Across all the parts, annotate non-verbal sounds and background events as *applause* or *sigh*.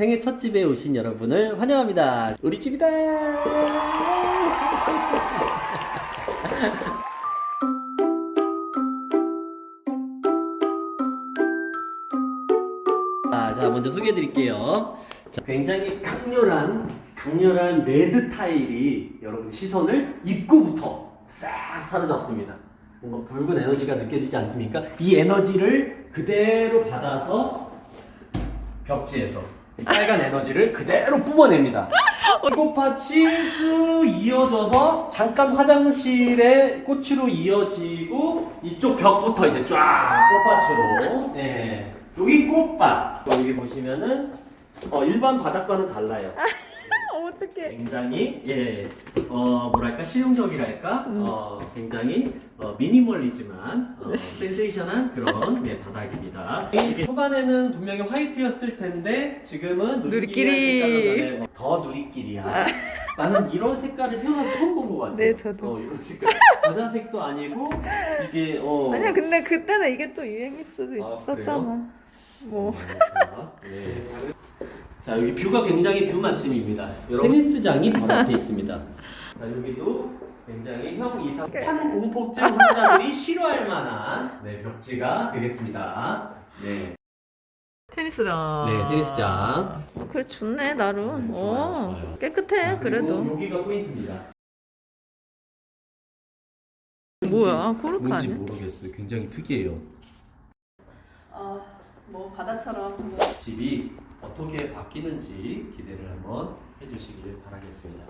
생애 첫 집에 오신 여러분을 환영합니다. 우리 집이다. *laughs* 아, 자, 먼저 소개해 드릴게요. 자, 굉장히 강렬한, 강렬한 레드 타일이 여러분 시선을 입구부터 싹 사로잡습니다. 뭔가 붉은 에너지가 느껴지지 않습니까? 이 에너지를 그대로 받아서 벽지에서 이 빨간 에너지를 그대로 뿜어냅니다. *laughs* 꽃밭이 쓱 이어져서 잠깐 화장실의 꽃으로 이어지고 이쪽 벽부터 이제 쫙 꽃밭으로. 네. 여기 꽃밭. 또 여기 보시면은 어, 일반 바닥과는 달라요. *laughs* *laughs* 어떡해. 굉장히 예, 어 뭐랄까 실용적이랄까, 어 굉장히 어, 미니멀리지만 어, 센세이션한 그런 네, 바닥입니다. 이게 초반에는 분명히 화이트였을 텐데 지금은 누리끼리 누리끼리. 색깔로 더 누리끼리야. 나는 이런 색깔을 태어나서 처음 본 것 같아. 네, 저도. 어, 이런 색깔 여자색도 아니고 이게 어. 아니야, 근데 그때는 이게 또 유행일 수도 아, 있었잖아. 뭐. 네. 자 여기 뷰가 굉장히 뷰 맛집입니다. 여러분 테니스장이 바로 앞에 있습니다. *laughs* 자 여기도 굉장히 형 이상 판 공포증 환자들이 *laughs* 싫어할 만한 네, 벽지가 되겠습니다. 네. 테니스장. 네, 테니스장. 어, 그래, 좋네, 나름. 음, 좋아요, 어, 좋아요. 깨끗해, 그래도. 그리고 여기가 포인트입니다. 뭐야, 코르크 뭔지 아니야? 모르겠어요. 굉장히 특이해요. 아, 뭐, 바다처럼. 집이 어떻게 바뀌는지 기대를 한번 해주시길 바라겠습니다.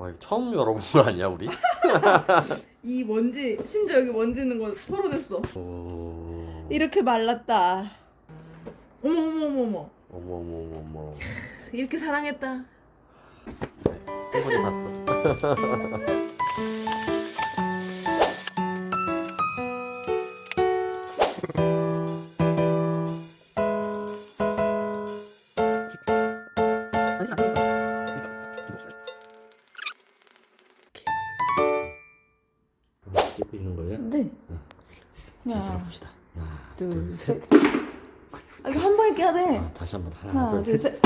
와 이거 처음 열어본 거 아니야 우리? *laughs* 이 먼지, 심지어 여기 먼지 있는 거 털어냈어. 오... 이렇게 말랐다. 어머, 어머, 어머, 어머. 어머머머머 이렇게 사랑했다. 충분히 봤어 *laughs* 찍고 자 하나, 봅시다 하나 둘, 셋. 아, 이거 한 번에 깨야 돼. 아, 다시 한번 하나, 하나, 둘, 셋.